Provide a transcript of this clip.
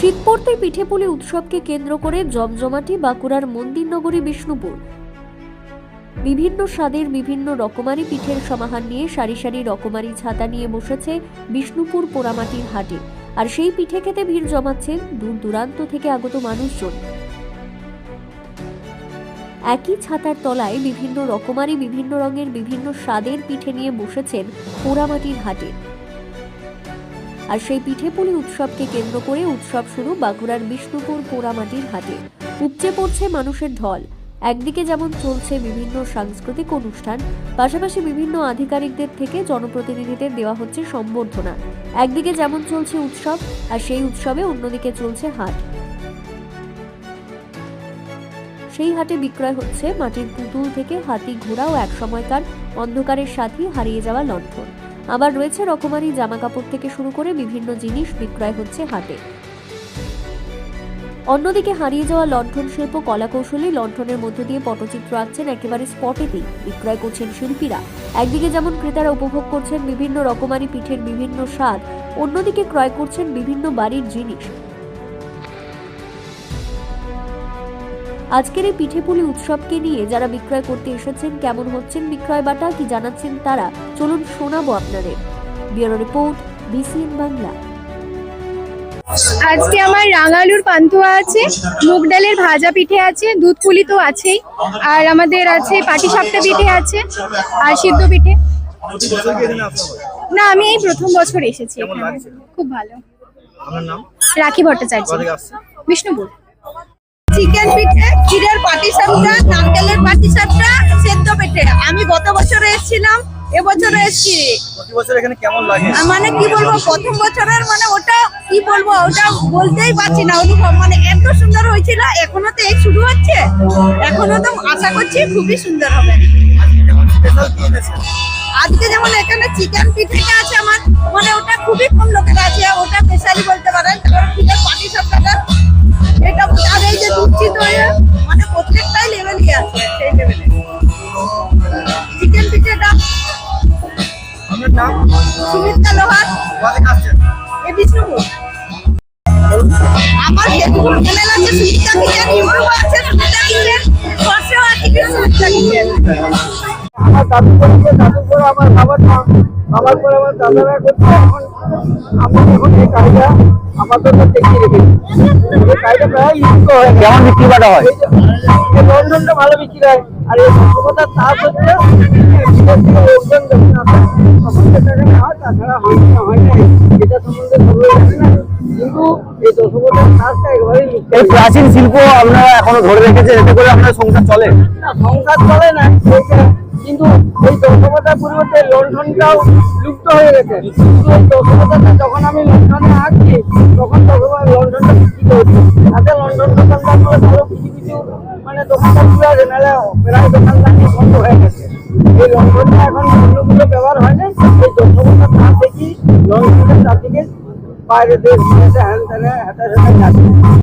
শীত পড়তে পিঠেপুলি উৎসবকে কেন্দ্র করে জমজমাটি বাঁকুড়ার মন্দির নগরী বিষ্ণুপুর। বিভিন্ন স্বাদের বিভিন্ন রকমারি পিঠের সমাহার নিয়ে সারি সারি রকমারি ছাতা নিয়ে বসেছে বিষ্ণুপুর পোড়ামাটির হাটে। আর সেই পিঠে খেতে ভিড় জমাচ্ছেন দূর দূরান্ত থেকে আগত মানুষজন। একই ছাতার তলায় বিভিন্ন রকমারি, বিভিন্ন রঙের, বিভিন্ন স্বাদের পিঠে নিয়ে বসেছেন পোড়ামাটির হাটে। আর সেই পিঠেপুলি উৎসবকে কেন্দ্র করে উৎসব শুরু বাঁকুড়ার বিষ্ণুপুর পোড়ামাটির হাটে। উপচে পড়ছে মানুষের ঢল। একদিকে যেমন চলছে বিভিন্ন সাংস্কৃতিক অনুষ্ঠান, পাশাপাশি বিভিন্ন আধিকারিকদের থেকে জনপ্রতিনিধিদের দেওয়া হচ্ছে সম্বর্ধনা। একদিকে যেমন চলছে উৎসব, আর সেই উৎসবে অন্যদিকে চলছে হাট। সেই হাটে বিক্রয় হচ্ছে মাটির পুতুল থেকে হাতি ঘোড়া ও এক সময়কার অন্ধকারের সাথী হারিয়ে যাওয়া লণ্ঠন। আবার রয়েছে রকমারি জামা কাপড় থেকে শুরু করে বিভিন্ন জিনিস বিক্রয় হচ্ছে হাটে। অন্যদিকে হারিয়ে যাওয়া লণ্ঠন শিল্প, কলাকৌশলী লণ্ঠনের মধ্যে দিয়ে পটচিত্র আঁকছেন একেবারে স্পটেতেই বিক্রয় করছেন শিল্পীরা। একদিকে যেমন ক্রেতারা উপভোগ করছেন বিভিন্ন রকমারি পিঠের বিভিন্ন স্বাদ, অন্যদিকে ক্রয় করছেন বিভিন্ন বাড়ির জিনিস। আজকের এই পিঠেপুলি উৎসবকে নিয়ে যারা বিক্রয় করতে এসেছেন কেমন হচ্ছেন বিক্রয় বাটা কি জানাচ্ছেন তারা চলুন শোনাবো আপনাদের। Bureau report BCN Bangla. আজকে আমার রাঙালুর পান্তুয়া আছে মুগ ডালের ভাজা পিঠে আছে দুধ পুলি তো আছেই আর আমাদের আছে পাটিসাপটা পিঠে আছে আর সিদ্ধ পিঠে। না আমি এই প্রথম বছর এসেছি এখানে। খুব ভালো। রাখি ভট্টাচার্য। বিষ্ণুপুর। চিকেন পিঠে ক্ষীরের পাটি সাপটা নারকেলের পাটি সাপটা সেদ্ধ পিঠে। আমি গত বছর এসেছিলাম এবছর এসেছি। মানে কি বলব প্রথম বছরের মানে ওটা কি বলব ওটা বলতেই পারছি না। অনুভব মানে এত সুন্দর হয়েছিল এখনও তো এই শুরু হচ্ছে। এখনও তো আশা করছি খুবই সুন্দর হবে। আজকে যেমন এখানে চিকেন পিঠেটা আছে আমার মানে ওটা খুবই কম লোকের আছে ওটা স্পেশালি বলতে পারেন। তারপর পাটি সাপটা মানে প্রত্যেকটাই লেভেলই আছে সেই লেভেলে চিকেন পিঠেটা সুমিত্রা লোহার। এ বিষ্ণুপুর। আমার ফেসবুক চ্যানেল আছে সুমিত্রা কিচেন ইউটিউব আছে সুমিত্রা কিচেন সর্ষেও আছে সুমিত্রা কিচেন। আমার দাদু করেছে দাদু করে আমার বাবার মা বাবার পরে আমার দাদারা করছে এখন আমার এখন এই কাজটা আমাদের তো দেখিয়ে রেখেছি কেমন বিক্রি বাটা হয়? লন্ডনটা ভালো বিক্রি হয়। আর এই সভ্যতার তাপ হচ্ছে বিদেশ লোকজন যখন আসে তখন সেটাকে নেওয়া তাছাড়া হয় না হয় না এটা সম্বন্ধে সবাই জানে না কিন্তু এই একবারেই প্রাচীন শিল্প আপনারা এখনও ধরে রেখেছেন এতে করে আপনার সংসার চলে? না, সংসার চলে না কিন্তু এই দশকতার পরিবর্তে লণ্ঠনটাও লুপ্ত হয়ে গেছে। কিন্তু এই দশকতাটা যখন আমি লণ্ঠনে আঁকছি তখন তখন লন্ডনটা বিক্রি করছি। তাতে লন্ডন দোকানদার ভালো কিছু কিছু মানে দোকানদার খুলে আছে, নাহলে প্রায় দোকানদার বন্ধ হয়ে গেছে। এই লন্ডনটা এখন অন্যগুলো ব্যবহার হয় না এই দশকতার না দেখি লণ্ঠনের চারদিকে বাইরে দেশ হ্যান ত্যানে হেঁটে হেঁটে যাচ্ছে